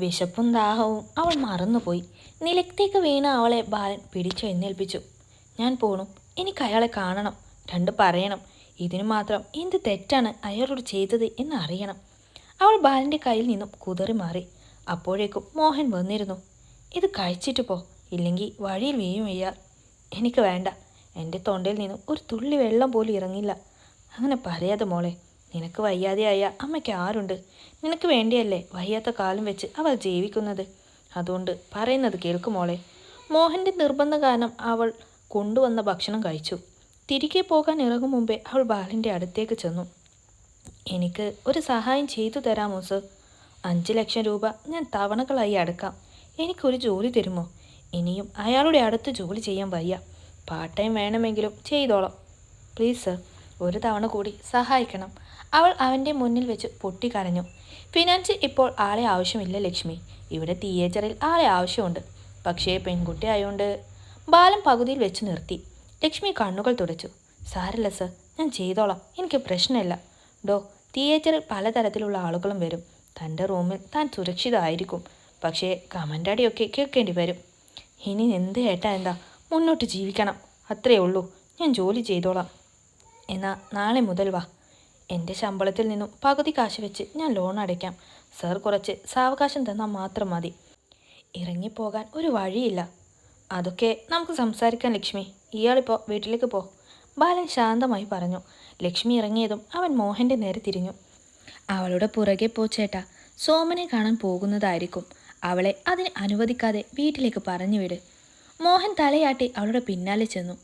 വിശപ്പും ദാഹവും അവൾ മറന്നുപോയി. നിലത്തേക്ക് വീണ അവളെ ബാലൻ പിടിച്ചെഴുന്നേൽപ്പിച്ചു ഞാൻ പോണു. എനിക്ക് അയാളെ കാണണം. രണ്ട് പറയണം. ഇതിനു മാത്രം എന്ത് തെറ്റാണ് അയാളോട് ചെയ്തത് എന്ന് അറിയണം. അവൾ ബാലന്റെ കയ്യിൽ നിന്നും കുതറി മാറി. അപ്പോഴേക്കും മോഹൻ വന്നിരുന്നു. ഇത് കഴിച്ചിട്ട് പോ. ഇല്ലെങ്കിൽ വഴിയിൽ വീഴും വയ്യാർ എനിക്ക് വേണ്ട. എന്റെ തൊണ്ടയിൽ നിന്നും ഒരു തുള്ളി വെള്ളം പോലും ഇറങ്ങില്ല. അങ്ങനെ പറയാതെ മോളെ നിനക്ക് വയ്യാതെയായ അമ്മയ്ക്ക് ആരുണ്ട്? നിനക്ക് വേണ്ടിയല്ലേ വയ്യാത്ത കാലം വെച്ച് അവൾ ജീവിക്കുന്നത്? അതുകൊണ്ട് പറയുന്നത് കേൾക്കുമോളെ മോഹന്റെ നിർബന്ധ കാരണം അവൾ കൊണ്ടുവന്ന ഭക്ഷണം കഴിച്ചു. തിരികെ പോകാൻ ഇറങ്ങും മുമ്പേ അവൾ ബാലന്റെ അടുത്തേക്ക് ചെന്നു. എനിക്ക് ഒരു സഹായം ചെയ്തു തരാമോ സർ? അഞ്ച് ലക്ഷം രൂപ ഞാൻ തവണകളായി അടക്കാം. എനിക്കൊരു ജോലി തരുമോ? ഇനിയും അയാളുടെ അടുത്ത് ജോലി ചെയ്യാൻ വയ്യ. പാർട്ട് ടൈം വേണമെങ്കിലും ചെയ്തോളാം. Please sir. ഒരു തവണ കൂടി സഹായിക്കണം. അവൾ അവന്റെ മുന്നിൽ വെച്ച് പൊട്ടിക്കരഞ്ഞു. ഫിനാൻസ് ഇപ്പോൾ ആളെ ആവശ്യമില്ല ലക്ഷ്മി. ഇവിടെ തിയേറ്ററിൽ ആളെ ആവശ്യമുണ്ട്. പക്ഷേ പെൺകുട്ടി ആയതുകൊണ്ട് ബാലം പകുതിയിൽ വെച്ച് നിർത്തി. ലക്ഷ്മി കണ്ണുകൾ തുടച്ചു. സാരല്ല സർ ഞാൻ ചെയ്തോളാം. എനിക്ക് പ്രശ്നമില്ല. ഡോ തിയേറ്ററിൽ പലതരത്തിലുള്ള ആളുകളും വരും. തന്റെ റൂമിൽ താൻ സുരക്ഷിതമായിരിക്കും. പക്ഷേ കമന്റടിയൊക്കെ കേൾക്കേണ്ടി വരും. ഇനി എന്ത് ഏട്ടാ എന്താ? മുന്നോട്ട് ജീവിക്കണം. അത്രയേ ഉള്ളൂ. ഞാൻ ജോലി ചെയ്തോളാം. എന്നാൽ നാളെ മുതൽ വാ. എന്റെ ശമ്പളത്തിൽ നിന്നും പകുതി കാശ് വെച്ച് ഞാൻ ലോൺ അടയ്ക്കാം. സർ കുറച്ച് സാവകാശം തന്നാൽ മാത്രം മതി. ഇറങ്ങിപ്പോകാൻ ഒരു വഴിയില്ല. അതൊക്കെ നമുക്ക് സംസാരിക്കാൻ ലക്ഷ്മി. ഇയാളിപ്പോൾ വീട്ടിലേക്ക് പോ. ബാലൻ ശാന്തമായി പറഞ്ഞു. ലക്ഷ്മി ഇറങ്ങിയതും അവൻ മോഹന്റെ നേരെ തിരിഞ്ഞു. അവളുടെ പുറകെ പോ ചേട്ടാ. സോമനെ കാണാൻ പോകുന്നതായിരിക്കും. അവളെ അതിന് അനുവദിക്കാതെ വീട്ടിലേക്ക് പറഞ്ഞു വിട്. മോഹൻ തലയാട്ടി അവളുടെ പിന്നാലെ ചെന്നു.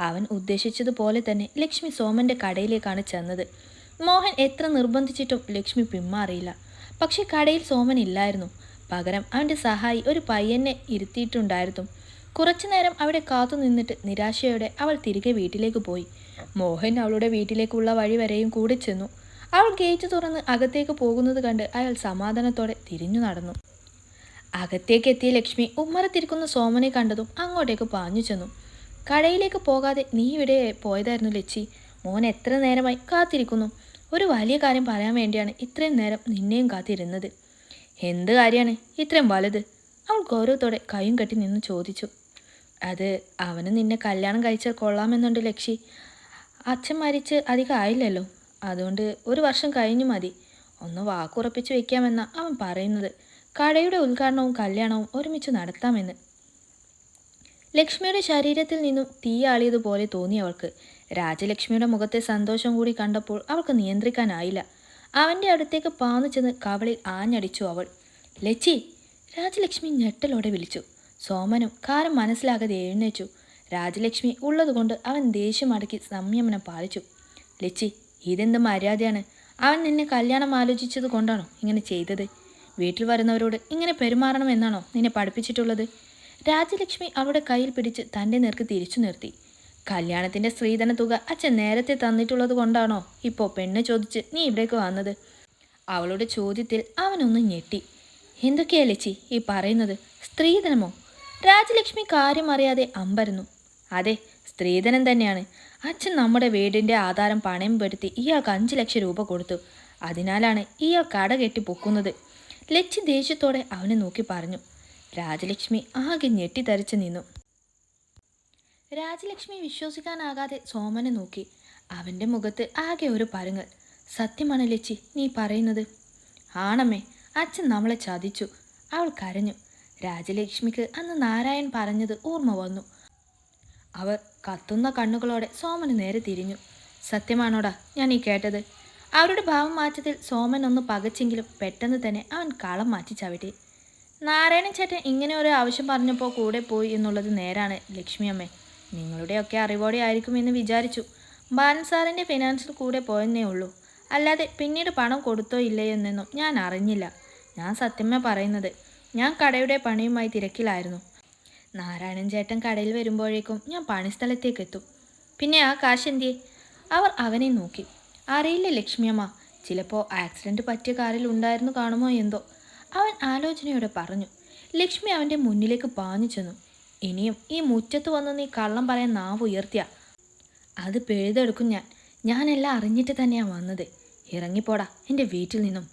അവൻ ഉദ്ദേശിച്ചതുപോലെ തന്നെ ലക്ഷ്മി സോമന്റെ കടയിലേക്കാണ് ചെന്നത്. മോഹൻ എത്ര നിർബന്ധിച്ചിട്ടും ലക്ഷ്മി പിന്മാറിയില്ല. പക്ഷെ കടയിൽ സോമൻ ഇല്ലായിരുന്നു. പകരം അവന്റെ സഹായി ഒരു പയ്യനെ ഇരുത്തിയിട്ടുണ്ടായിരുന്നു. കുറച്ചു നേരം അവിടെ കാത്തു നിന്നിട്ട് നിരാശയോടെ അവൾ തിരികെ വീട്ടിലേക്ക് പോയി. മോഹൻ അവളുടെ വീട്ടിലേക്കുള്ള വഴി വരെയും കൂടെ ചെന്നു. അവൾ ഗേറ്റ് തുറന്ന് അകത്തേക്ക് പോകുന്നത് കണ്ട് അയാൾ സമാധാനത്തോടെ തിരിഞ്ഞു നടന്നു. അകത്തേക്ക് എത്തിയ ലക്ഷ്മി ഉമ്മറത്തിരിക്കുന്ന സോമനെ കണ്ടതും അങ്ങോട്ടേക്ക് പാഞ്ഞു ചെന്നു. കടയിലേക്ക് പോകാതെ നീ ഇവിടെ പോയതായിരുന്നു ലച്ചി. മോൻ എത്ര നേരമായി കാത്തിരിക്കുന്നു. ഒരു വലിയ കാര്യം പറയാൻ വേണ്ടിയാണ് ഇത്രയും നേരം നിന്നെയും കാത്തിരുന്നത്. എന്ത് കാര്യമാണ് ഇത്രയും വലുത്? അവൾ ഗൗരവത്തോടെ കൈയും കെട്ടി നിന്ന് ചോദിച്ചു. അത് അവന് നിന്നെ കല്യാണം കഴിച്ചാൽ കൊള്ളാമെന്നുണ്ട് ലക്ഷി. അച്ഛൻ മരിച്ച് അധികം ആയില്ലല്ലോ. അതുകൊണ്ട് ഒരു വർഷം കഴിഞ്ഞു മതി. ഒന്ന് വാക്കുറപ്പിച്ച് വെക്കാമെന്ന അവൻ പറയുന്നത്. കടയുടെ ഉദ്ഘാടനവും കല്യാണവും ഒരുമിച്ച് നടത്താമെന്ന്. ലക്ഷ്മിയുടെ ശരീരത്തിൽ നിന്നും തീയാളിയതുപോലെ തോന്നി അവൾക്ക്. രാജലക്ഷ്മിയുടെ മുഖത്തെ സന്തോഷം കൂടി കണ്ടപ്പോൾ അവൾക്ക് നിയന്ത്രിക്കാനായില്ല. അവന്റെ അടുത്തേക്ക് പാന്നു ചെന്ന് കവളിൽ ആഞ്ഞടിച്ചു അവൾ. ലച്ചി രാജലക്ഷ്മി ഞെട്ടലോടെ വിളിച്ചു. സോമനും കാരം മനസ്സിലാകാതെ എഴുന്നേച്ചു രാജലക്ഷ്മി ഉള്ളതുകൊണ്ട് അവൻ ദേഷ്യം അടക്കി സംയമനം പാലിച്ചു. ലച്ചി ഇതെന്ത് മര്യാദയാണ്? അവൻ നിന്നെ കല്യാണം ആലോചിച്ചത് കൊണ്ടാണോ ഇങ്ങനെ ചെയ്തത്? വീട്ടിൽ വരുന്നവരോട് ഇങ്ങനെ പെരുമാറണമെന്നാണോ നിന്നെ പഠിപ്പിച്ചിട്ടുള്ളത്? രാജലക്ഷ്മി അവളുടെ കയ്യിൽ പിടിച്ച് തന്റെ നേർക്ക് തിരിച്ചു നിർത്തി. കല്യാണത്തിന്റെ സ്ത്രീധന തുക അച്ഛൻ നേരത്തെ തന്നിട്ടുള്ളത് കൊണ്ടാണോ ഇപ്പോൾ പെണ്ണ് ചോദിച്ച് നീ ഇവിടേക്ക് വന്നത്? അവളുടെ ചോദ്യത്തിൽ അവനൊന്ന് ഞെട്ടി. എന്തൊക്കെയാ ലച്ചി ഈ പറയുന്നത്? സ്ത്രീധനമോ? രാജലക്ഷ്മി കാര്യം അറിയാതെ അമ്പരന്നു. അതെ സ്ത്രീധനം തന്നെയാണ്. അച്ഛൻ നമ്മുടെ വീടിന്റെ ആധാരം പണയം പെടുത്തി ഇയാൾക്ക് അഞ്ച് ലക്ഷം രൂപ കൊടുത്തു. അതിനാലാണ് ഇയാൾ കട കെട്ടി പൊക്കുന്നത്. ലച്ചി ദേഷ്യത്തോടെ അവനെ നോക്കി പറഞ്ഞു. രാജലക്ഷ്മി ആകെ ഞെട്ടിത്തരിച്ചു നിന്നു. രാജലക്ഷ്മി വിശ്വസിക്കാനാകാതെ സോമനെ നോക്കി. അവന്റെ മുഖത്ത് ആകെ ഒരു പരുങ്ങൽ. സത്യമാണ് ലച്ചി നീ പറയുന്നത്. ആണമ്മേ അച്ഛൻ നമ്മളെ ചതിച്ചു. അവൾ കരഞ്ഞു. രാജലക്ഷ്മിക്ക് അന്ന് നാരായൺ പറഞ്ഞത് ഓർമ്മ വന്നു. അവർ കത്തുന്ന കണ്ണുകളോടെ സോമന് നേരെ തിരിഞ്ഞു. സത്യമാണോടാ ഞാൻ ഈ കേട്ടത്? അവരുടെ ഭാവം മാറ്റത്തിൽ സോമൻ ഒന്ന് പകച്ചെങ്കിലും പെട്ടെന്ന് തന്നെ അവൻ കളം മാറ്റി ചവിട്ടി. നാരായണൻ ചേട്ടൻ ഇങ്ങനെ ഒരു ആവശ്യം പറഞ്ഞപ്പോൾ കൂടെ പോയി എന്നുള്ളത് നേരാണ് ലക്ഷ്മി അമ്മേ നിങ്ങളുടെയൊക്കെ അറിവോടെ ആയിരിക്കുമെന്ന് വിചാരിച്ചു. ബാലൻ സാറിന്റെ ഫിനാൻസിൽ കൂടെ പോയെന്നേ ഉള്ളൂ. അല്ലാതെ പിന്നീട് പണം കൊടുത്തോ ഇല്ലയെന്നൊന്നും ഞാൻ അറിഞ്ഞില്ല. ഞാൻ സത്യമേ പറയുന്നത്. ഞാൻ കടയുടെ പണിയുമായി തിരക്കിലായിരുന്നു. നാരായണൻ ചേട്ടൻ കടയിൽ വരുമ്പോഴേക്കും ഞാൻ പണിസ്ഥലത്തേക്ക് എത്തും. പിന്നെ ആ കാശെന്തിയെ അവർ അവനെ നോക്കി. അറിയില്ല ലക്ഷ്മിയമ്മ ചിലപ്പോൾ ആക്സിഡന്റ് പറ്റിയ കാറിൽ ഉണ്ടായിരുന്നു കാണുമോ എന്തോ? അവൻ ആലോചനയോടെ പറഞ്ഞു. ലക്ഷ്മി അവന്റെ മുന്നിലേക്ക് പാഞ്ഞു ചെന്നു. ഇനിയും ഈ മുറ്റത്ത് വന്ന് നീ കള്ളം പറയാൻ നാവ് ഉയർത്തിയ. അത് പെഴുതെടുക്കും ഞാൻ. ഞാനെല്ലാം അറിഞ്ഞിട്ട് തന്നെയാണ് വന്നത്. ഇറങ്ങിപ്പോടാ എന്റെ വീട്ടിൽ നിന്നും.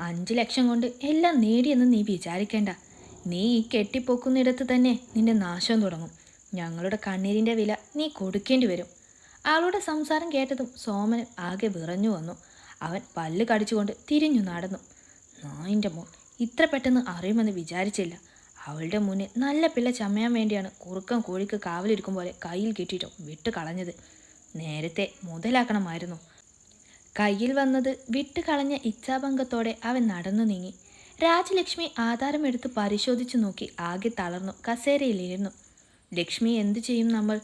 അഞ്ച് ലക്ഷം കൊണ്ട് എല്ലാം നേടിയെന്ന് നീ വിചാരിക്കേണ്ട. നീ ഈ കെട്ടിപ്പൊക്കുന്നിടത്ത് തന്നെ നിന്റെ നാശം തുടങ്ങും. ഞങ്ങളുടെ കണ്ണീരിന്റെ വില നീ കൊടുക്കേണ്ടി വരും. അവളുടെ സംസാരം കേട്ടതും സോമൻ ആകെ വിറഞ്ഞു വന്നു. അവൻ പല്ല് കടിച്ചുകൊണ്ട് തിരിഞ്ഞു നടന്നു. നായിന്റെ മോൻ ഇത്ര പെട്ടെന്ന് അറിയുമെന്ന് വിചാരിച്ചില്ല. അവളുടെ മുന്നിൽ നല്ല പിള്ള ചമയാൻ വേണ്ടിയാണ് കുറുക്കം കോഴിക്ക് കാവലിരിക്കും പോലെ കയ്യിൽ കെട്ടിയിട്ടും വിട്ട് കളഞ്ഞത്. നേരത്തെ മുതലാക്കണമായിരുന്നു. കയ്യിൽ വന്നത് വിട്ട് കളഞ്ഞ ഇച്ഛാഭംഗത്തോടെ അവൻ നടന്നു നീങ്ങി. രാജലക്ഷ്മി ആധാരമെടുത്ത് പരിശോധിച്ചു നോക്കി ആകെ തളർന്നു കസേരയിലിരുന്നു. ലക്ഷ്മി എന്തു ചെയ്യും നമ്മൾ?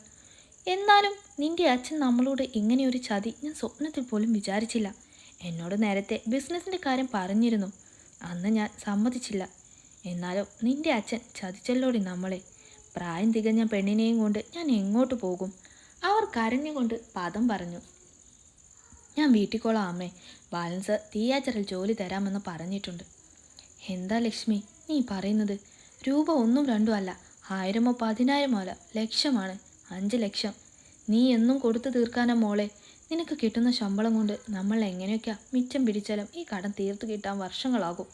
എന്നാലും നിന്റെ അച്ഛൻ നമ്മളോട് ഇങ്ങനെയൊരു ചതി ഞാൻ സ്വപ്നത്തിൽ പോലും വിചാരിച്ചില്ല. എന്നോട് നേരത്തെ ബിസിനസ്സിന്റെ കാര്യം പറഞ്ഞിരുന്നു. അന്ന് ഞാൻ സമ്മതിച്ചില്ല. എന്നാലും നിന്റെ അച്ഛൻ ചതിച്ചല്ലോടി നമ്മളെ. പ്രായം തികഞ്ഞ പെണ്ണിനെയും കൊണ്ട് ഞാൻ എങ്ങോട്ട് പോകും? അവർ കരഞ്ഞുകൊണ്ട് പദം പറഞ്ഞു. ഞാൻ വീട്ടിക്കോളാം അമ്മേ. ബാലൻസ് തീയാച്ചറിൽ ജോലി തരാമെന്ന് പറഞ്ഞിട്ടുണ്ട്. എന്താ ലക്ഷ്മി നീ പറയുന്നത്? രൂപ ഒന്നും രണ്ടും അല്ല. ആയിരമോ പതിനായിരമോ അല്ല. ലക്ഷമാണ്. അഞ്ച് ലക്ഷം. നീ എന്നും കൊടുത്തു തീർക്കാനാ മോളെ. നിനക്ക് കിട്ടുന്ന ശമ്പളം കൊണ്ട് നമ്മൾ എങ്ങനെയൊക്കെയാ മിച്ചം പിടിച്ചാലും ഈ കടം തീർത്തു കിട്ടാൻ വർഷങ്ങളാകും.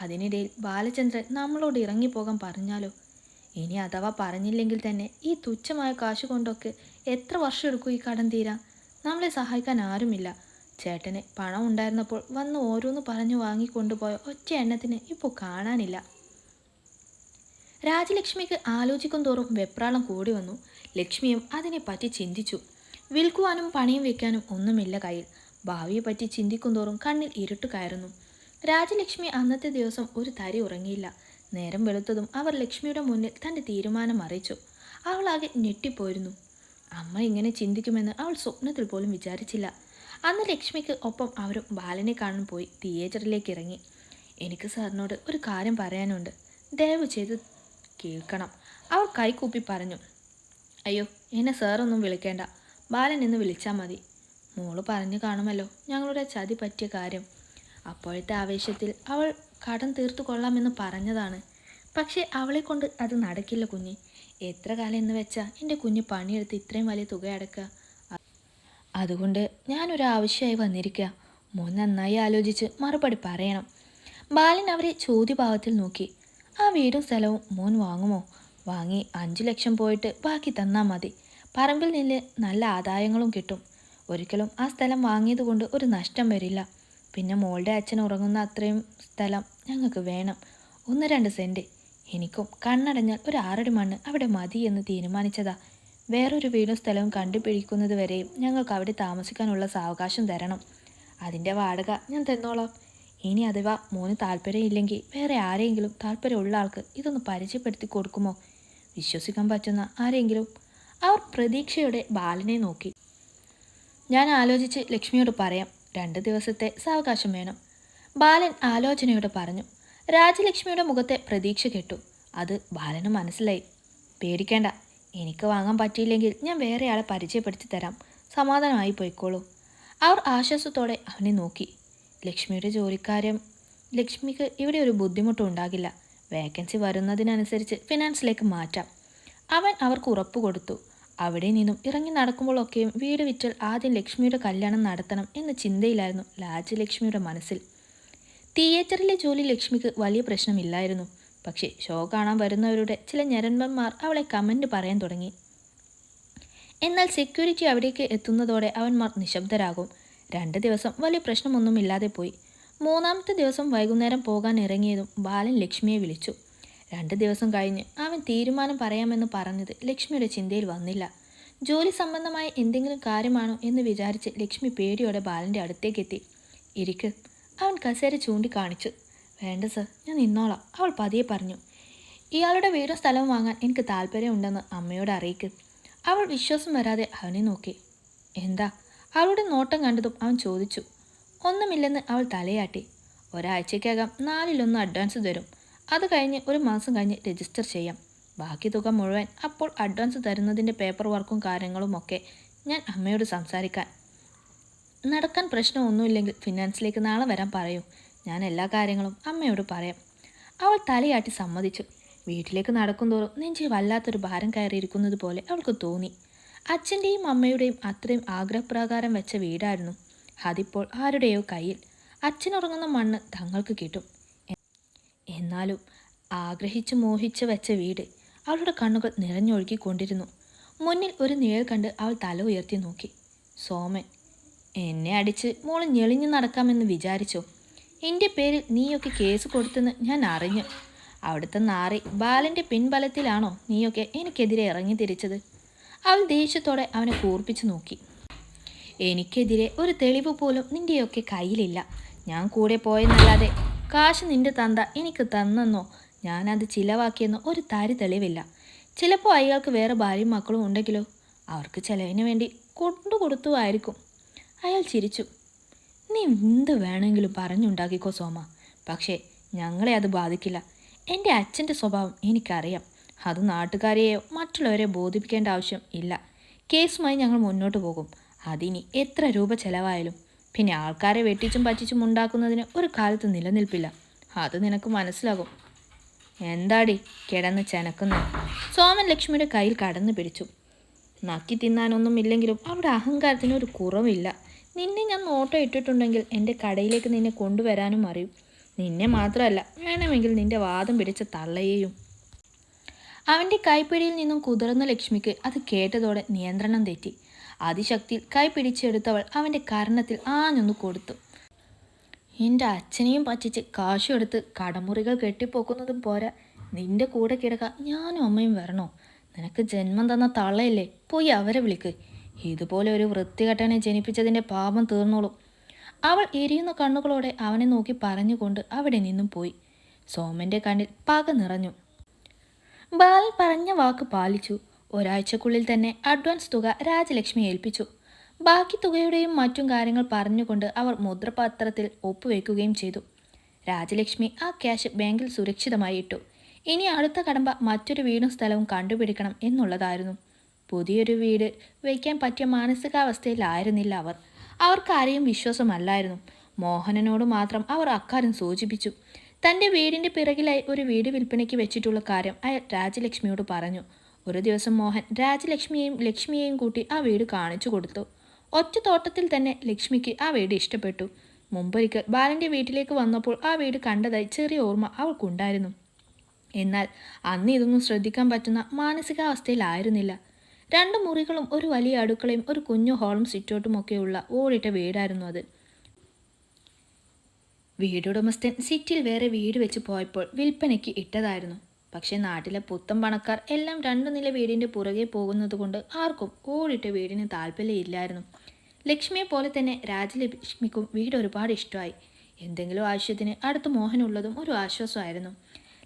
അതിനിടയിൽ ബാലചന്ദ്രൻ നമ്മളോട് ഇറങ്ങിപ്പോകാൻ പറഞ്ഞാലോ? ഇനി അഥവാ പറഞ്ഞില്ലെങ്കിൽ തന്നെ ഈ തുച്ഛമായ കാശ് കൊണ്ടൊക്കെ എത്ര വർഷം എടുക്കും ഈ കടം തീരാ നമ്മളെ സഹായിക്കാൻ ആരുമില്ല. ചേട്ടന് പണം ഉണ്ടായിരുന്നപ്പോൾ വന്ന് ഓരോന്ന് പറഞ്ഞു വാങ്ങിക്കൊണ്ടുപോയ ഒറ്റ എണ്ണത്തിന് ഇപ്പോൾ കാണാനില്ല. രാജലക്ഷ്മിക്ക് ആലോചിക്കും തോറും വെപ്രാളം കൂടി വന്നു. ലക്ഷ്മിയും അതിനെപ്പറ്റി ചിന്തിച്ചു. വിൽക്കുവാനും പണിയും വെക്കാനും ഒന്നുമില്ല കയ്യിൽ. ഭാവിയെപ്പറ്റി ചിന്തിക്കും തോറും കണ്ണിൽ ഇരുട്ട് കയറുന്നു. രാജലക്ഷ്മി അന്നത്തെ ദിവസം ഒരു തരി ഉറങ്ങിയില്ല. നേരം വെളുത്തതും അവർ ലക്ഷ്മിയുടെ മുന്നിൽ തന്റെ തീരുമാനം അറിയിച്ചു. അവളാകെ ഞെട്ടിപ്പോയിരുന്നു. അമ്മ ഇങ്ങനെ ചിന്തിക്കുമെന്ന് അവൾ സ്വപ്നത്തിൽ പോലും വിചാരിച്ചില്ല. അന്ന് ലക്ഷ്മിക്ക് ഒപ്പം അവരും ബാലനെ കാണാൻ പോയി. തിയേറ്ററിലേക്ക് ഇറങ്ങി. എനിക്ക് സാറിനോട് ഒരു കാര്യം പറയാനുണ്ട്. ദയവ് ചെയ്ത് കേൾക്കണം. അവൾ കൈകൂപ്പി പറഞ്ഞു. അയ്യോ എന്നെ സാറൊന്നും വിളിക്കേണ്ട. ബാലൻ എന്ന് വിളിച്ചാൽ മതി. മോൾ പറഞ്ഞു കാണുമല്ലോ. ഞങ്ങളുടെ ചതി പറ്റിയ കാര്യം. അപ്പോഴത്തെ ആവേശത്തിൽ അവൾ കടം തീർത്തു കൊള്ളാമെന്ന് പറഞ്ഞതാണ്. പക്ഷേ അവളെ കൊണ്ട് അത് നടക്കില്ല കുഞ്ഞ്. എത്ര കാലം എന്ന് വെച്ചാൽ എന്റെ കുഞ്ഞ് പണിയെടുത്ത് ഇത്രയും വലിയ തുക അടക്കുക. അതുകൊണ്ട് ഞാനൊരു ആവശ്യമായി വന്നിരിക്കുക. മോൻ നന്നായി ആലോചിച്ച് മറുപടി പറയണം. ബാലൻ അവരെ ചോദ്യഭാവത്തിൽ നോക്കി. ആ വീടും സ്ഥലവും മോൻ വാങ്ങുമോ? വാങ്ങി അഞ്ചു ലക്ഷം പോയിട്ട് ബാക്കി തന്നാൽ മതി. പറമ്പിൽ നിന്ന് നല്ല ആദായങ്ങളും കിട്ടും. ഒരിക്കലും ആ സ്ഥലം വാങ്ങിയത് കൊണ്ട് ഒരു നഷ്ടം വരില്ല. പിന്നെ മോളുടെ അച്ഛൻ ഉറങ്ങുന്ന അത്രയും സ്ഥലം ഞങ്ങൾക്ക് വേണം. ഒന്ന് രണ്ട് സെന്റ് എനിക്കും കണ്ണടഞ്ഞാൽ ഒരു ആറടി മണ്ണ് അവിടെ മതി എന്ന് തീരുമാനിച്ചതാ. വേറൊരു വീടും സ്ഥലവും കണ്ടുപിടിക്കുന്നത് വരെയും ഞങ്ങൾക്ക് അവിടെ താമസിക്കാനുള്ള സാവകാശം തരണം. അതിന്റെ വാടക ഞാൻ തന്നോളാം. ഇനി അഥവാ മോന് താല്പര്യമില്ലെങ്കിൽ വേറെ ആരെങ്കിലും താല്പര്യമുള്ള ആൾക്ക് ഇതൊന്ന് പരിചയപ്പെടുത്തി കൊടുക്കുമോ? വിശ്വസിക്കാൻ പറ്റുന്ന ആരെങ്കിലും? അവർ പ്രതീക്ഷയോടെ ബാലനെ നോക്കി. ഞാൻ ആലോചിച്ച് ലക്ഷ്മിയോട് പറയാം രണ്ട് ദിവസത്തെ സാവകാശം വേണം. ബാലൻ ആലോചനയോടെ പറഞ്ഞു. രാജലക്ഷ്മിയുടെ മുഖത്തെ പ്രതീക്ഷ കെട്ടു. അത് ബാലന് മനസ്സിലായി. പേടിക്കേണ്ട. എനിക്ക് വാങ്ങാൻ പറ്റിയില്ലെങ്കിൽ ഞാൻ വേറെയാളെ പരിചയപ്പെടുത്തി തരാം. സമാധാനമായി പോയിക്കോളൂ. അവർ ആശ്വാസത്തോടെ അവനെ നോക്കി. ലക്ഷ്മിയുടെ ജോലിക്കാര്യം ലക്ഷ്മിക്ക് ഇവിടെ ഒരു ബുദ്ധിമുട്ടും ഉണ്ടാകില്ല. വേക്കൻസി വരുന്നതിനനുസരിച്ച് ഫിനാൻസിലേക്ക് മാറ്റാം. അവൻ അവർക്ക് ഉറപ്പ് കൊടുത്തു. അവിടെ നിന്നും ഇറങ്ങി നടക്കുമ്പോഴൊക്കെയും വീട് വിറ്റാൽ ആദ്യം ലക്ഷ്മിയുടെ കല്യാണം നടത്തണം എന്ന ചിന്തയിലായിരുന്നു രാജലക്ഷ്മിയുടെ മനസ്സിൽ. തിയേറ്ററിലെ ജോലി ലക്ഷ്മിക്ക് വലിയ പ്രശ്നമില്ലായിരുന്നു. പക്ഷേ ഷോ കാണാൻ വരുന്നവരുടെ ചില ഞരന്മാർ അവളെ കമന്റ് പറയാൻ തുടങ്ങി. എന്നാൽ സെക്യൂരിറ്റി അവിടേക്ക് എത്തുന്നതോടെ അവന്മാർ നിശബ്ദരാകും. രണ്ട് ദിവസം വലിയ പ്രശ്നമൊന്നുമില്ലാതെ പോയി. മൂന്നാമത്തെ ദിവസം വൈകുന്നേരം പോകാൻ ഇറങ്ങിയതും ബാലൻ ലക്ഷ്മിയെ വിളിച്ചു. രണ്ട് ദിവസം കഴിഞ്ഞ് അവൻ തീരുമാനം പറയാമെന്ന് പറഞ്ഞത് ലക്ഷ്മിയുടെ ചിന്തയിൽ വന്നില്ല. ജോലി സംബന്ധമായ എന്തെങ്കിലും കാര്യമാണോ എന്ന് വിചാരിച്ച് ലക്ഷ്മി പേടിയോടെ ബാലന്റെ അടുത്തേക്കെത്തി. ഇരിക്ക്. അവൻ കസേര ചൂണ്ടിക്കാണിച്ചു. വേണ്ട സർ ഞാൻ നിന്നോളാം. അവൾ പതിയെ പറഞ്ഞു. ഇയാളുടെ വീടും സ്ഥലവും വാങ്ങാൻ എനിക്ക് താല്പര്യമുണ്ടെന്ന് അമ്മയോട് അറിയിക്ക്. അവൾ വിശ്വാസം വരാതെ അവനെ നോക്കി. എന്താ? അവളുടെ നോട്ടം കണ്ടതും അവൻ ചോദിച്ചു. ഒന്നുമില്ലെന്ന് അവൾ തലയാട്ടി. ഒരാഴ്ചയ്ക്കകം നാലിലൊന്ന് അഡ്വാൻസ് തരും. അത് കഴിഞ്ഞ് ഒരു മാസം കഴിഞ്ഞ് രജിസ്റ്റർ ചെയ്യാം. ബാക്കി തുക മുഴുവൻ അപ്പോൾ അഡ്വാൻസ് തരുന്നതിന്റെ പേപ്പർ വർക്കും കാര്യങ്ങളും ഒക്കെ ഞാൻ അമ്മയോട് സംസാരിക്കാൻ. നടക്കാൻ പ്രശ്നമൊന്നുമില്ലെങ്കിൽ ഫിനാൻസിലേക്ക് നാളെ വരാൻ പറയൂ. ഞാൻ എല്ലാ കാര്യങ്ങളും അമ്മയോട് പറയാം. അവൾ തലയാട്ടി സമ്മതിച്ചു. വീട്ടിലേക്ക് നടക്കുന്തോറും നെഞ്ചിൽ വല്ലാത്തൊരു ഭാരം കയറിയിരിക്കുന്നത് പോലെ അവൾക്ക് തോന്നി. അച്ഛന്റെയും അമ്മയുടെയും അത്രയും ആഗ്രഹപ്രകാരം വെച്ച വീടായിരുന്നു. അതിപ്പോൾ ആരുടെയോ കയ്യിൽ. അച്ഛനുറങ്ങുന്ന മണ്ണ് തങ്ങൾക്ക് കിട്ടും. എന്നാലും ആഗ്രഹിച്ചു മോഹിച്ച് വെച്ച വീട് അവളുടെ കണ്ണുകൾ നിറഞ്ഞൊഴുകിക്കൊണ്ടിരുന്നു. മുന്നിൽ ഒരു നിഴൽ കണ്ട് അവൾ തല ഉയർത്തി നോക്കി. സോമൻ എന്നെ അടിച്ച് മോൾ ഞെളിഞ്ഞു നടക്കാമെന്ന് വിചാരിച്ചോ? എന്റെ പേരിൽ നീയൊക്കെ കേസ് കൊടുത്തെന്ന് ഞാൻ അറിഞ്ഞു. അവിടുത്തെ നാറി ബാലന്റെ പിൻബലത്തിലാണോ നീയൊക്കെ എനിക്കെതിരെ ഇറങ്ങി തിരിച്ചത്? അവൾ ദേഷ്യത്തോടെ അവനെ കൂർപ്പിച്ചു നോക്കി. എനിക്കെതിരെ ഒരു തെളിവ് പോലും നിന്റെയൊക്കെ കയ്യിലില്ല. ഞാൻ കൂടെ പോയെന്നല്ലാതെ കാശ് നിന്റെ തന്ത എനിക്ക് തന്നെന്നോ. ഞാനത് ചിലവാക്കിയെന്ന് ഒരു താരി തെളിവില്ല. ചിലപ്പോൾ അയാൾക്ക് വേറെ ഭാര്യയും മക്കളും ഉണ്ടെങ്കിലോ? അവർക്ക് ചിലവിന് വേണ്ടി കൊണ്ടു കൊടുത്തുമായിരിക്കും അയാൾ ചിരിച്ചു. നീ എന്ത് വേണമെങ്കിലും പറഞ്ഞുണ്ടാക്കിക്കോ സോമ. പക്ഷേ ഞങ്ങളെ അത് ബാധിക്കില്ല. എന്റെ അച്ഛന്റെ സ്വഭാവം എനിക്കറിയാം. അത് നാട്ടുകാരെയോ മറ്റുള്ളവരെ ബോധിപ്പിക്കേണ്ട ആവശ്യം ഇല്ല. കേസുമായി ഞങ്ങൾ മുന്നോട്ട് പോകും. അതിനി എത്ര രൂപ ചെലവായാലും പിന്നെ ആൾക്കാരെ വെട്ടിച്ചും പറ്റിച്ചും ഉണ്ടാക്കുന്നതിന് ഒരു കാലത്ത് നിലനിൽപ്പില്ല. അത് നിനക്ക് മനസ്സിലാകും. എന്താടി കിടന്ന് ചെനക്കുന്നത് സോമൻ ലക്ഷ്മിയുടെ കയ്യിൽ കടന്നു പിടിച്ചു. നക്കി തിന്നാനൊന്നും ഇല്ലെങ്കിലും അവിടെ അഹങ്കാരത്തിന് ഒരു കുറവില്ല. നിന്നെ ഞാൻ നോട്ടം ഇട്ടിട്ടുണ്ടെങ്കിൽ എന്റെ കടയിലേക്ക് നിന്നെ കൊണ്ടുവരാനും അറിയും. നിന്നെ മാത്രമല്ല വേണമെങ്കിൽ നിന്റെ വാദം പിടിച്ച തള്ളയെയും. അവന്റെ കൈപ്പിടിയിൽ നിന്നും കുതിർന്ന ലക്ഷ്മിക്ക് അത് കേട്ടതോടെ നിയന്ത്രണം തെറ്റി. അതിശക്തിയിൽ കൈ പിടിച്ചെടുത്തവൾ അവന്റെ കർണത്തിൽ ആഞ്ഞൊന്നു കൊടുത്തു. എന്റെ അച്ഛനെയും പറ്റിച്ച് കാശുമെടുത്ത് കടമുറികൾ കെട്ടിപ്പോക്കുന്നതും പോരാ. നിന്റെ കൂടെ കിടക്കാൻ ഞാനും അമ്മയും വരണോ? നിനക്ക് ജന്മം തന്ന തള്ളയല്ലേ? പോയി അവരെ വിളിക്ക്. ഇതുപോലെ ഒരു വൃത്തികെട്ടനെ ജനിപ്പിച്ചതിന്റെ പാപം തീർന്നോളും. അവൾ എരിയുന്ന കണ്ണുകളോടെ അവനെ നോക്കി പറഞ്ഞുകൊണ്ട് അവിടെ നിന്നും പോയി. സോമന്റെ കണ്ണിൽ പക നിറഞ്ഞു. ബാലൻ പറഞ്ഞ വാക്ക് പാലിച്ചു. ഒരാഴ്ചക്കുള്ളിൽ തന്നെ അഡ്വാൻസ് തുക രാജലക്ഷ്മി ഏൽപ്പിച്ചു. ബാക്കി തുകയുടെയും മറ്റും കാര്യങ്ങൾ പറഞ്ഞുകൊണ്ട് അവർ മുദ്രപത്രത്തിൽ ഒപ്പുവെക്കുകയും ചെയ്തു. രാജലക്ഷ്മി ആ ക്യാഷ് ബാങ്കിൽ സുരക്ഷിതമായി ഇട്ടു. ഇനി അടുത്ത കടമ്പ മറ്റൊരു വീടും സ്ഥലവും കണ്ടുപിടിക്കണം എന്നുള്ളതായിരുന്നു. പുതിയൊരു വീട് വയ്ക്കാൻ പറ്റിയ മാനസികാവസ്ഥയിലായിരുന്നില്ല അവർ. അവർക്കാരെയും വിശ്വാസമല്ലായിരുന്നു. മോഹനനോട് മാത്രം അവർ അക്കാര്യം സൂചിപ്പിച്ചു. തന്റെ വീടിന്റെ പിറകിലായി ഒരു വീട് വിൽപ്പനയ്ക്ക് വെച്ചിട്ടുള്ള കാര്യം അയാൾ രാജലക്ഷ്മിയോട് പറഞ്ഞു. ഒരു ദിവസം മോഹൻ രാജലക്ഷ്മിയെയും ലക്ഷ്മിയെയും കൂട്ടി ആ വീട് കാണിച്ചു കൊടുത്തു. ഒറ്റ തോട്ടത്തിൽ തന്നെ ലക്ഷ്മിക്ക് ആ വീട് ഇഷ്ടപ്പെട്ടു. മുമ്പൊരിക്കൽ ബാലന്റെ വീട്ടിലേക്ക് വന്നപ്പോൾ ആ വീട് കണ്ടതായി ചെറിയ ഓർമ്മ അവൾക്കുണ്ടായിരുന്നു. എന്നാൽ അന്ന് ഇതൊന്നും ശ്രദ്ധിക്കാൻ പറ്റുന്ന മാനസികാവസ്ഥയിലായിരുന്നില്ല. രണ്ട് മുറികളും ഒരു വലിയ അടുക്കളയും ഒരു കുഞ്ഞു ഹോളും സിറ്റോട്ടും ഒക്കെയുള്ള ഓടിട്ട വീടായിരുന്നു അത്. വീടുടമസ്ഥൻ സിറ്റിയിൽ വേറെ വീട് വെച്ച് പോയപ്പോൾ വിൽപ്പനയ്ക്ക് ഇട്ടതായിരുന്നു. പക്ഷേ നാട്ടിലെ പുത്തൻ പണക്കാർ എല്ലാം രണ്ടു നില വീടിന്റെ പുറകെ പോകുന്നത് കൊണ്ട് ആർക്കും ഓടിട്ട വീടിന് താല്പര്യമില്ലായിരുന്നു ലക്ഷ്മിയെ പോലെ തന്നെ രാജലക്ഷ്മിക്കും വീട് ഒരുപാട് ഇഷ്ടമായി. എന്തെങ്കിലും ആവശ്യത്തിന് അടുത്ത് മോഹനുള്ളതും ഒരു ആശ്വാസമായിരുന്നു.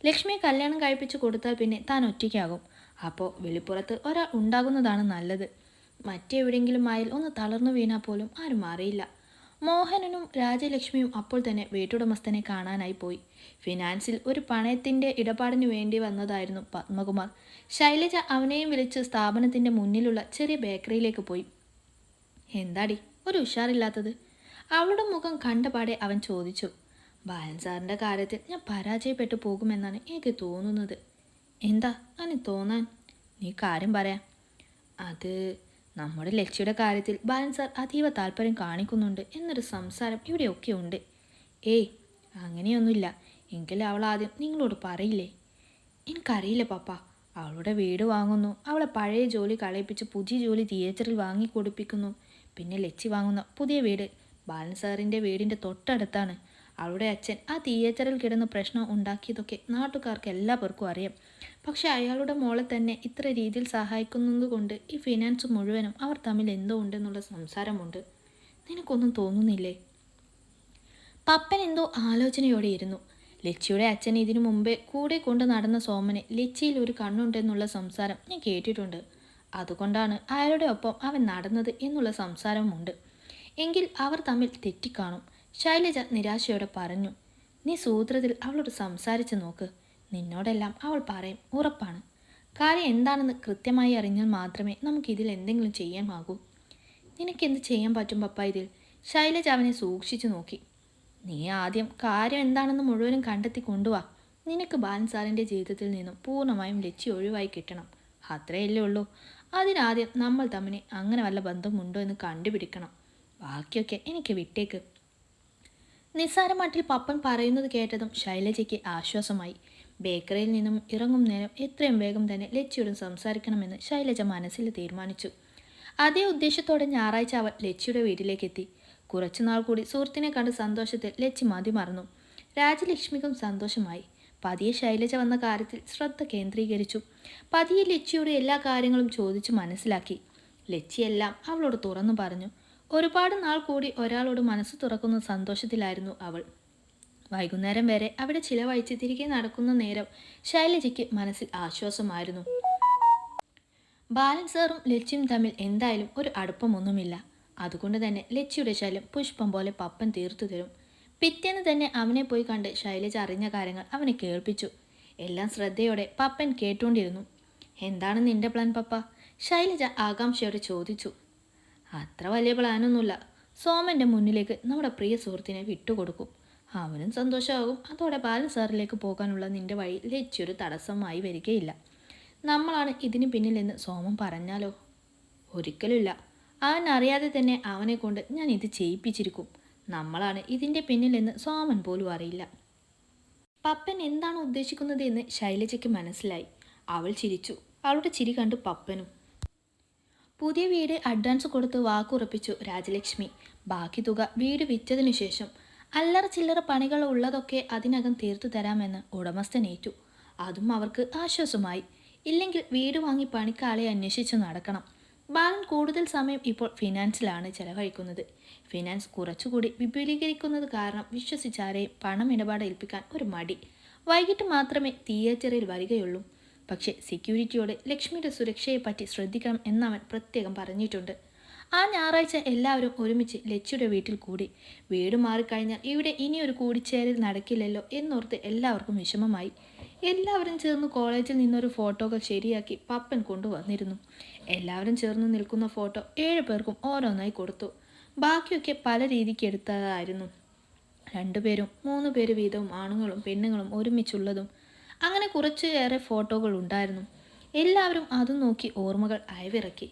ലക്ഷ്മിയെ കല്യാണം കഴിപ്പിച്ച് കൊടുത്താൽ പിന്നെ താൻ ഒറ്റയ്ക്കാകും. അപ്പോൾ വെളിപ്പുറത്ത് ഒരാൾ ഉണ്ടാകുന്നതാണ് നല്ലത്. മറ്റെവിടെയെങ്കിലും ആയാൽ ഒന്ന് തളർന്നു വീണാൽ പോലും ആരും അറിയില്ല മോഹനനും രാജലക്ഷ്മിയും അപ്പോൾ തന്നെ വീട്ടുടമസ്ഥനെ കാണാനായി പോയി. ഫിനാൻസിൽ ഒരു പണയത്തിന്റെ ഇടപാടിന് വേണ്ടി വന്നതായിരുന്നു പത്മകുമാർ. ശൈലജ അവനെയും വിളിച്ച് സ്ഥാപനത്തിന്റെ മുന്നിലുള്ള ചെറിയ ബേക്കറിയിലേക്ക് പോയി. എന്താടി ഒരു ഉഷാറില്ലാത്തത്? അവളുടെ മുഖം കണ്ടപാടെ അവൻ ചോദിച്ചു. ബാലൻ സാറിന്റെ കാര്യത്തിൽ ഞാൻ പരാജയപ്പെട്ടു പോകുമെന്നാണ് എനിക്ക് തോന്നുന്നത്. എന്താ? അങ്ങനെ തോന്നാൻ? നീ കാര്യം പറയാം. അത് നമ്മുടെ ലക്ഷ്യയുടെ കാര്യത്തിൽ ബാലൻ സാർ അതീവ താല്പര്യം കാണിക്കുന്നുണ്ട് എന്നൊരു സംസാരം ഇവിടെയൊക്കെ ഉണ്ട്. ഏയ് അങ്ങനെയൊന്നുമില്ല. എങ്കിൽ അവൾ ആദ്യം നിങ്ങളോട് പറയില്ലേ? എനിക്കറിയില്ല പപ്പ. അവളുടെ വീട് വാങ്ങുന്നു. അവളെ പഴയ ജോലി കളയിപ്പിച്ച് പുതിയ ജോലി തിയേറ്ററിൽ വാങ്ങി കൊടുപ്പിക്കുന്നു പിന്നെ ലച്ചി വാങ്ങുന്ന പുതിയ വീട്. ബാലൻ സാറിന്റെ വീടിന്റെ തൊട്ടടുത്താണ്. അവളുടെ അച്ഛൻ ആ തിയേറ്ററിൽ കിടന്ന് പ്രശ്നം ഉണ്ടാക്കിയതൊക്കെ നാട്ടുകാർക്ക് എല്ലാവർക്കും അറിയാം. പക്ഷെ അയാളുടെ മോളെ തന്നെ ഇത്ര രീതിയിൽ സഹായിക്കുന്നതുകൊണ്ട് ഈ ഫിനാൻസ് മുഴുവനും അവർ തമ്മിൽ എന്തോ ഉണ്ടെന്നുള്ള സംസാരമുണ്ട്. നിനക്കൊന്നും തോന്നുന്നില്ലേ? പപ്പൻ എന്തോ ആലോചനയോടെ ഇരുന്നു. ലച്ചിയുടെ അച്ഛൻ ഇതിനു മുമ്പേ കൂടെ കൊണ്ട് നടന്ന സോമനെ ലച്ചിയിൽ ഒരു കണ്ണുണ്ടെന്നുള്ള സംസാരം ഞാൻ കേട്ടിട്ടുണ്ട്. അതുകൊണ്ടാണ് അയാളുടെ ഒപ്പം അവൻ നടന്നത് എന്നുള്ള സംസാരമുണ്ട് എങ്കിൽ അവർ തമ്മിൽ തെറ്റിക്കാണും. ശൈലജ നിരാശയോടെ പറഞ്ഞു നീ സൂത്രത്തിൽ അവളോട് സംസാരിച്ച് നോക്ക്. നിന്നോടെല്ലാം അവൾ പറയും ഉറപ്പാണ്. കാര്യം എന്താണെന്ന് കൃത്യമായി അറിഞ്ഞാൽ മാത്രമേ നമുക്കിതിൽ എന്തെങ്കിലും ചെയ്യാനാകൂ നിനക്കെന്ത് ചെയ്യാൻ പറ്റും പപ്പ ഇതിൽ? ശൈലജ അവനെ സൂക്ഷിച്ചു നോക്കി. നീ ആദ്യം കാര്യം എന്താണെന്ന് മുഴുവനും കണ്ടെത്തി കൊണ്ടുവാ. നിനക്ക് ബാലൻസാറിന്റെ ജീവിതത്തിൽ നിന്നും പൂർണമായും ലച്ചി ഒഴിവായി കിട്ടണം. അത്രയല്ലേ ഉള്ളൂ. അതിനാദ്യം നമ്മൾ തമ്മിൽ അങ്ങനെ വല്ല ബന്ധമുണ്ടോ എന്ന് കണ്ടുപിടിക്കണം. ബാക്കിയൊക്കെ എനിക്ക് വിട്ടേക്ക്. നിസ്സാരമാട്ടിൽ പപ്പൻ പറയുന്നത് കേട്ടതും ശൈലജയ്ക്ക് ആശ്വാസമായി. ബേക്കറിയിൽ നിന്നും ഇറങ്ങും നേരം എത്രയും വേഗം തന്നെ ലച്ചിയോട് സംസാരിക്കണമെന്ന് ശൈലജ മനസ്സിൽ തീരുമാനിച്ചു. അതേ ഉദ്ദേശത്തോടെ ഞായറാഴ്ച അവൾ ലച്ചിയുടെ വീട്ടിലേക്കെത്തി. കുറച്ചുനാൾ കൂടി സുഹൃത്തിനെ കണ്ട് സന്തോഷത്തിൽ ലച്ചി മതി മറന്നു. രാജലക്ഷ്മിക്കും സന്തോഷമായി. പതിയെ ശൈലജ വന്ന കാര്യത്തിൽ ശ്രദ്ധ കേന്ദ്രീകരിച്ചു. പതിയെ ലച്ചിയോട് എല്ലാ കാര്യങ്ങളും ചോദിച്ചു മനസ്സിലാക്കി. ലച്ചിയെല്ലാം അവളോട് തുറന്നു പറഞ്ഞു. ഒരുപാട് നാൾ കൂടി ഒരാളോട് മനസ്സ് തുറക്കുന്ന സന്തോഷത്തിലായിരുന്നു അവൾ. വൈകുന്നേരം വരെ അവിടെ ചിലവഴിച്ച് തിരികെ നടക്കുന്ന നേരം ശൈലജയ്ക്ക് മനസ്സിൽ ആശ്വാസമായിരുന്നു. ബാലൻ സാറും ലച്ചിയും തമ്മിൽ എന്തായാലും ഒരു അടുപ്പമൊന്നുമില്ല. അതുകൊണ്ട് തന്നെ ലച്ചിയുടെ ശല്യം പുഷ്പം പോലെ പപ്പൻ തീർത്തു തരും. പിറ്റേന്ന് തന്നെ അവനെ പോയി കണ്ട് ശൈലജ അറിഞ്ഞ കാര്യങ്ങൾ അവനെ കേൾപ്പിച്ചു. എല്ലാം ശ്രദ്ധയോടെ പപ്പൻ കേട്ടുകൊണ്ടിരുന്നു എന്താണ് നിന്റെ പ്ലാൻ പപ്പ? ശൈലജ ആകാംക്ഷയോടെ ചോദിച്ചു. അത്ര വലിയ പ്ലാനൊന്നുമില്ല. സോമന്റെ മുന്നിലേക്ക് നമ്മുടെ പ്രിയ സുഹൃത്തിനെ വിട്ടുകൊടുക്കും. അവനും സന്തോഷമാകും. അതോടെ ബാലൻ സാറിലേക്ക് പോകാനുള്ള നിന്റെ വഴി ലച്ചൊരു തടസ്സമായി വരികയില്ല. നമ്മളാണ് ഇതിന് പിന്നിലെന്ന് സോമൻ പറഞ്ഞാലോ? ഒരിക്കലുമില്ല. അവൻ അറിയാതെ തന്നെ അവനെ കൊണ്ട് ഞാൻ ഇത് ചെയ്യിപ്പിച്ചിരിക്കും. നമ്മളാണ് ഇതിന്റെ പിന്നിലെന്ന് സോമൻ പോലും അറിയില്ല. പപ്പൻ എന്താണ് ഉദ്ദേശിക്കുന്നത് എന്ന് ശൈലജയ്ക്ക് മനസ്സിലായി. അവൾ ചിരിച്ചു. അവളുടെ ചിരി കണ്ടു പപ്പനും പുതിയ വീട് അഡ്വാൻസ് കൊടുത്ത് വാക്കുറപ്പിച്ചു രാജലക്ഷ്മി. ബാക്കി തുക വീട് വിറ്റതിനു ശേഷം അല്ലറ ചില്ലറ പണികൾ ഉള്ളതൊക്കെ അതിനകം തീർത്തു തരാമെന്ന് ഉടമസ്ഥൻ ഏറ്റു. അതും അവർക്ക് ആശ്വാസമായി. ഇല്ലെങ്കിൽ വീട് വാങ്ങി പണിക്കാളെ അന്വേഷിച്ചു നടക്കണം. ബാലൻ കൂടുതൽ സമയം ഇപ്പോൾ ഫിനാൻസിലാണ് ചെലവഴിക്കുന്നത്. ഫിനാൻസ് കുറച്ചുകൂടി വിപുലീകരിക്കുന്നത് കാരണം വിശ്വസിച്ചാരെയും പണം ഇടപാട് ഏൽപ്പിക്കാൻ ഒരു മടി. വൈകിട്ട് മാത്രമേ തിയേറ്ററിൽ വരികയുള്ളൂ. പക്ഷേ സെക്യൂരിറ്റിയോട് ലക്ഷ്മിയുടെ സുരക്ഷയെപ്പറ്റി ശ്രദ്ധിക്കണം എന്നവൻ പ്രത്യേകം പറഞ്ഞിട്ടുണ്ട്. ആ ഞായറാഴ്ച എല്ലാവരും ഒരുമിച്ച് ലച്ചിയുടെ വീട്ടിൽ കൂടി. വീട് മാറിക്കഴിഞ്ഞാൽ ഇവിടെ ഇനിയൊരു കൂടിച്ചേരൽ നടക്കില്ലല്ലോ എന്നോർത്ത് എല്ലാവർക്കും വിഷമമായി. എല്ലാവരും ചേർന്ന് കോളേജിൽ നിന്നൊരു ഫോട്ടോകൾ ശരിയാക്കി പപ്പൻ കൊണ്ടുവന്നിരുന്നു. എല്ലാവരും ചേർന്ന് നിൽക്കുന്ന ഫോട്ടോ ഏഴ് പേർക്കും ഓരോന്നായി കൊടുത്തു. ബാക്കിയൊക്കെ പല രീതിക്ക് എടുത്തതായിരുന്നു. രണ്ടുപേരും മൂന്ന് പേര് വീതവും ആണുങ്ങളും പെണ്ണുങ്ങളും ഒരുമിച്ചുള്ളതും അങ്ങനെ കുറച്ചേറെ ഫോട്ടോകൾ ഉണ്ടായിരുന്നു. എല്ലാവരും അത് നോക്കി ഓർമ്മകൾ അയവിറക്കി.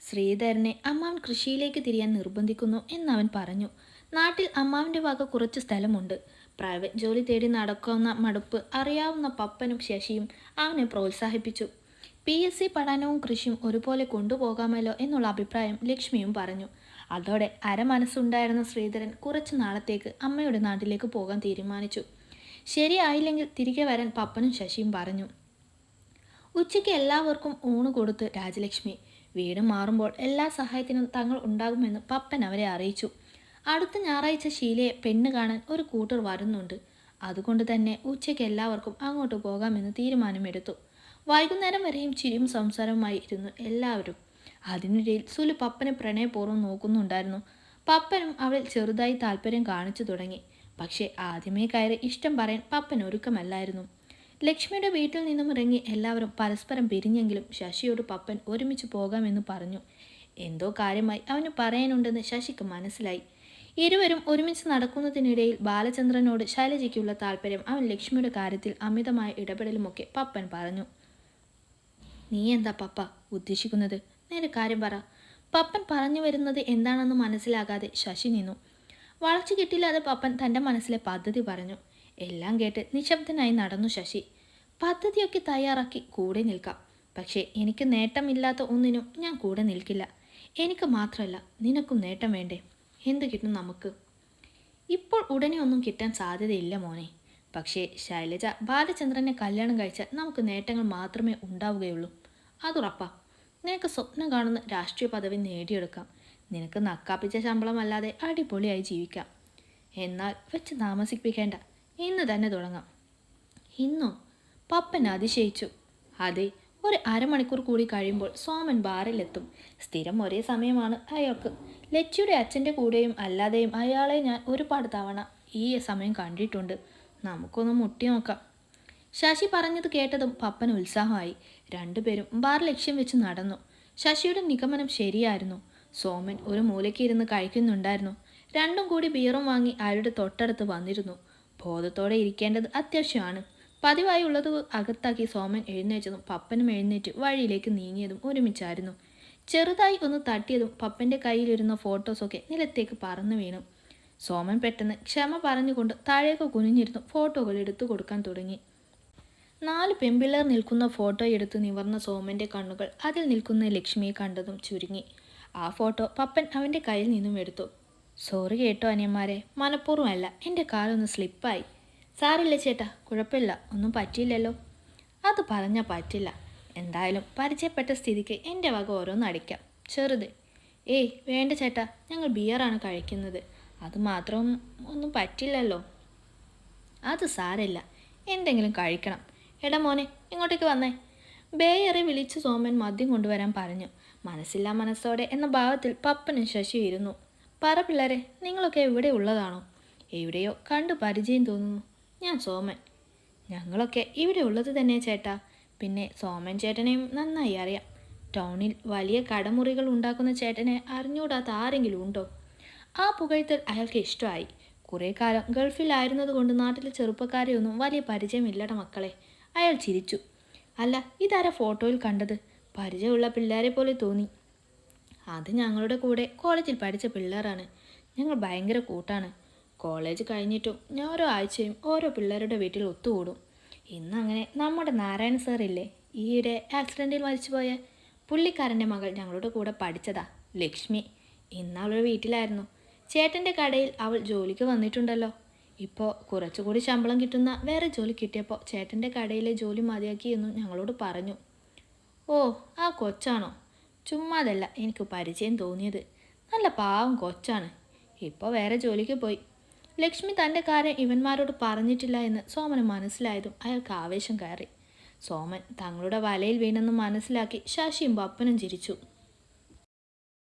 ശ്രീധരനെ അമ്മാവൻ കൃഷിയിലേക്ക് തിരിയാൻ നിർബന്ധിക്കുന്നു എന്നവൻ പറഞ്ഞു. നാട്ടിൽ അമ്മാവിന്റെ വക കുറച്ച് സ്ഥലമുണ്ട്. പ്രൈവറ്റ് ജോലി തേടി നടക്കുന്ന മടുപ്പ് അറിയാവുന്ന പപ്പനും ശശിയും അവനെ പ്രോത്സാഹിപ്പിച്ചു. പി എസ് സി പഠനവും കൃഷിയും ഒരുപോലെ കൊണ്ടുപോകാമല്ലോ എന്നുള്ള അഭിപ്രായം ലക്ഷ്മിയും പറഞ്ഞു. അതോടെ അരമനസ്സുണ്ടായിരുന്ന ശ്രീധരൻ കുറച്ചു നാളത്തേക്ക് അമ്മയുടെ നാട്ടിലേക്ക് പോകാൻ തീരുമാനിച്ചു. ശരിയായില്ലെങ്കിൽ തിരികെ വരാൻ പപ്പനും ശശിയും പറഞ്ഞു. ഉച്ചയ്ക്ക് എല്ലാവർക്കും ഊണ് കൊടുത്ത് രാജലക്ഷ്മി. വീട് മാറുമ്പോൾ എല്ലാ സഹായത്തിനും തങ്ങൾ ഉണ്ടാകുമെന്ന് പപ്പൻ അവരെ അറിയിച്ചു. അടുത്ത ഞായറാഴ്ച ശീലയെ പെണ്ണ് കാണാൻ ഒരു കൂട്ടർ വരുന്നുണ്ട്. അതുകൊണ്ട് തന്നെ ഉച്ചയ്ക്ക് എല്ലാവർക്കും അങ്ങോട്ട് പോകാമെന്ന് തീരുമാനമെടുത്തു. വൈകുന്നേരം വരെയും ചിരിയും സംസാരവുമായി ഇരുന്നു എല്ലാവരും. അതിനിടയിൽ സുലു പപ്പനെ പ്രണയപൂർവം നോക്കുന്നുണ്ടായിരുന്നു. പപ്പനും അവളിൽ ചെറുതായി താല്പര്യം കാണിച്ചു തുടങ്ങി. പക്ഷേ ആദ്യമേ കയറി ഇഷ്ടം പറയാൻ പപ്പൻ ഒരുക്കമല്ലായിരുന്നു. ലക്ഷ്മിയുടെ വീട്ടിൽ നിന്നും ഇറങ്ങി എല്ലാവരും പരസ്പരം പിരിഞ്ഞെങ്കിലും ശശിയോട് പപ്പൻ ഒരുമിച്ച് പോകാമെന്ന് പറഞ്ഞു. എന്തോ കാര്യമായി അവന് പറയാനുണ്ടെന്ന് ശശിക്ക് മനസ്സിലായി. ഇരുവരും ഒരുമിച്ച് നടക്കുന്നതിനിടയിൽ ബാലചന്ദ്രനോട് ശൈലജയ്ക്കുള്ള താല്പര്യം അവൻ ലക്ഷ്മിയുടെ കാര്യത്തിൽ അമിതമായ ഇടപെടലുമൊക്കെ പപ്പൻ പറഞ്ഞു. നീ എന്താ പപ്പ ഉദ്ദേശിക്കുന്നത്? നേരെ കാര്യം പറ. പപ്പൻ പറഞ്ഞു വരുന്നത് എന്താണെന്ന് മനസ്സിലാകാതെ ശശി നിന്നു. വളച്ചു കിട്ടില്ലാതെ പപ്പൻ തന്റെ മനസ്സിലെ പദ്ധതി പറഞ്ഞു. എല്ലാം കേട്ട് നിശബ്ദനായി നടന്നു ശശി. പദ്ധതിയൊക്കെ തയ്യാറാക്കി കൂടെ നിൽക്കാം. പക്ഷേ എനിക്ക് നേട്ടമില്ലാത്ത ഒന്നിനും ഞാൻ കൂടെ നിൽക്കില്ല. എനിക്ക് മാത്രമല്ല നിനക്കും നേട്ടം വേണ്ടേ? എന്ത് കിട്ടും നമുക്ക്? ഇപ്പോൾ ഉടനെ ഒന്നും കിട്ടാൻ സാധ്യതയില്ല മോനെ. പക്ഷേ ശൈലജ ബാലചന്ദ്രനെ കല്യാണം കഴിച്ചാൽ നമുക്ക് നേട്ടങ്ങൾ മാത്രമേ ഉണ്ടാവുകയുള്ളൂ. അതുറപ്പാ. നിനക്ക് സ്വപ്നം കാണുന്ന രാഷ്ട്രീയ പദവി നേടിയെടുക്കാം. നിനക്ക് നക്കാപ്പിച്ച ശമ്പളം അല്ലാതെ അടിപൊളിയായി ജീവിക്കാം. എന്നാൽ വെച്ച് താമസിപ്പിക്കേണ്ട. ഇന്ന് തന്നെ തുടങ്ങാം. ഇന്നോ? പപ്പൻ അതിശയിച്ചു. അതെ ഒരു അരമണിക്കൂർ കൂടി കഴിയുമ്പോൾ സോമൻ ബാറിലെത്തും. സ്ഥിരം ഒരേ സമയമാണ് അയാൾക്ക്. ലച്ചിയുടെ അച്ഛന്റെ കൂടെയും അല്ലാതെയും അയാളെ ഞാൻ ഒരുപാട് തവണ ഈ സമയം കണ്ടിട്ടുണ്ട്. നമുക്കൊന്ന് മുട്ടി നോക്കാം. ശശി പറഞ്ഞത് കേട്ടതും പപ്പൻ ഉത്സാഹമായി. രണ്ടുപേരും ബാർ ലക്ഷ്യം വെച്ച് നടന്നു. ശശിയുടെ നിഗമനം ശരിയായിരുന്നു. സോമൻ ഒരു മൂലയ്ക്ക് ഇരുന്ന് കഴിക്കുന്നുണ്ടായിരുന്നു. രണ്ടും കൂടി ബിയറും വാങ്ങി അയാളുടെ തൊട്ടടുത്ത് വന്നിരുന്നു. ബോധത്തോടെ ഇരിക്കേണ്ടത് അത്യാവശ്യമാണ്. പതിവായി ഉള്ളത് അകത്താക്കി സോമൻ എഴുന്നേറ്റതും പപ്പനും എഴുന്നേറ്റ് വഴിയിലേക്ക് നീങ്ങിയതും ഒരുമിച്ചായിരുന്നു. ചെറുതായി ഒന്ന് തട്ടിയതും പപ്പന്റെ കയ്യിലിരുന്ന ഫോട്ടോസൊക്കെ നിലത്തേക്ക് പറന്നു വീണു. സോമൻ പെട്ടെന്ന് ക്ഷമ പറഞ്ഞുകൊണ്ട് താഴേക്ക് കുനിഞ്ഞിരുന്നു ഫോട്ടോകൾ എടുത്തു കൊടുക്കാൻ തുടങ്ങി. നാല് പെമ്പിള്ളർ നിൽക്കുന്ന ഫോട്ടോ എടുത്ത് നിവർന്ന സോമന്റെ കണ്ണുകൾ അതിൽ നിൽക്കുന്ന ലക്ഷ്മിയെ കണ്ടതും ചുരുങ്ങി. ആ ഫോട്ടോ പപ്പൻ അവന്റെ കയ്യിൽ നിന്നും എടുത്തു. സോറി കേട്ടോ അനിയന്മാരെ മനഃപൂർവമല്ല എന്റെ കാലൊന്ന് സ്ലിപ്പായി. സാറില്ല ചേട്ടാ കുഴപ്പമില്ല ഒന്നും പറ്റിയില്ലല്ലോ. അത് പറഞ്ഞാൽ പറ്റില്ല. എന്തായാലും പരിചയപ്പെട്ട സ്ഥിതിക്ക് എന്റെ വക ഓരോന്ന് അടിക്കാം ചെറുത്. ഏയ് വേണ്ട ചേട്ടാ ഞങ്ങൾ ബിയറാണ് കഴിക്കുന്നത്. അത് മാത്രം ഒന്നും പറ്റില്ലല്ലോ. അത് സാരമില്ല എന്തെങ്കിലും കഴിക്കണം. എടാ മോനെ ഇങ്ങോട്ടേക്ക് വന്നേ. ബേയറെ വിളിച്ച് സോമൻ മദ്യം കൊണ്ടുവരാൻ പറഞ്ഞു. മനസ്സില്ലാ മനസ്സോടെ എന്ന ഭാവത്തിൽ പപ്പനും ശശി ഇരുന്നു. പറ പിള്ളേരെ നിങ്ങളൊക്കെ എവിടെ ഉള്ളതാണോ? എവിടെയോ കണ്ടു പരിചയം തോന്നുന്നു. ഞാൻ സോമൻ. ഞങ്ങളൊക്കെ ഇവിടെ ഉള്ളത് തന്നെ ചേട്ടാ. പിന്നെ സോമൻ ചേട്ടനെയും നന്നായി അറിയാം. ടൗണിൽ വലിയ കടമുറികൾ ഉണ്ടാക്കുന്ന ചേട്ടനെ അറിഞ്ഞൂടാത്ത ആരെങ്കിലും ഉണ്ടോ? ആ പുകഴ്ത്തൽ അയാൾക്ക് ഇഷ്ടമായി. കുറേ കാലം ഗൾഫിലായിരുന്നതുകൊണ്ട് നാട്ടിലെ ചെറുപ്പക്കാരെയൊന്നും വലിയ പരിചയമില്ലട മക്കളെ. അയാൾ ചിരിച്ചു. അല്ല ഇതാരാ ഫോട്ടോയിൽ കണ്ടത്? പരിചയമുള്ള പിള്ളേരെ പോലെ തോന്നി. അത് ഞങ്ങളുടെ കൂടെ കോളേജിൽ പഠിച്ച പിള്ളേരാണ്. ഞങ്ങൾ ഭയങ്കര കൂട്ടാണ്. കോളേജ് കഴിഞ്ഞിട്ടും ഞാൻ ഓരോ ആഴ്ചയും ഓരോ പിള്ളേരുടെ വീട്ടിൽ ഒത്തുകൂടും. ഇന്നങ്ങനെ നമ്മുടെ നാരായണ സാറില്ലേ ഈയിടെ ആക്സിഡന്റിൽ മരിച്ചുപോയ പുള്ളിക്കാരന്റെ മകൾ ഞങ്ങളുടെ കൂടെ പഠിച്ചതാ ലക്ഷ്മി. ഇന്ന് അവളുടെ വീട്ടിലായിരുന്നു. ചേട്ടന്റെ കടയിൽ അവൾ ജോലിക്ക് വന്നിട്ടുണ്ടല്ലോ. ഇപ്പോൾ കുറച്ചുകൂടി ശമ്പളം കിട്ടുന്ന വേറെ ജോലി കിട്ടിയപ്പോൾ ചേട്ടന്റെ കടയിലെ ജോലി മതിയാക്കിയെന്നും ഞങ്ങളോട് പറഞ്ഞു. ഓ ആ കൊച്ചാണോ? ചുമ്മാതല്ല എനിക്ക് പരിചയം തോന്നിയത്. നല്ല പാവം കൊച്ചാണ്. ഇപ്പോൾ വേറെ ജോലിക്ക് പോയി. ലക്ഷ്മി തന്റെ കാര്യം ഇവന്മാരോട് പറഞ്ഞിട്ടില്ല എന്ന് സോമന് മനസ്സിലായതും അയാൾക്ക് ആവേശം കയറി. സോമൻ തങ്ങളുടെ വലയിൽ വീണെന്ന് മനസ്സിലാക്കി ശശിയും പപ്പനും ചിരിച്ചു.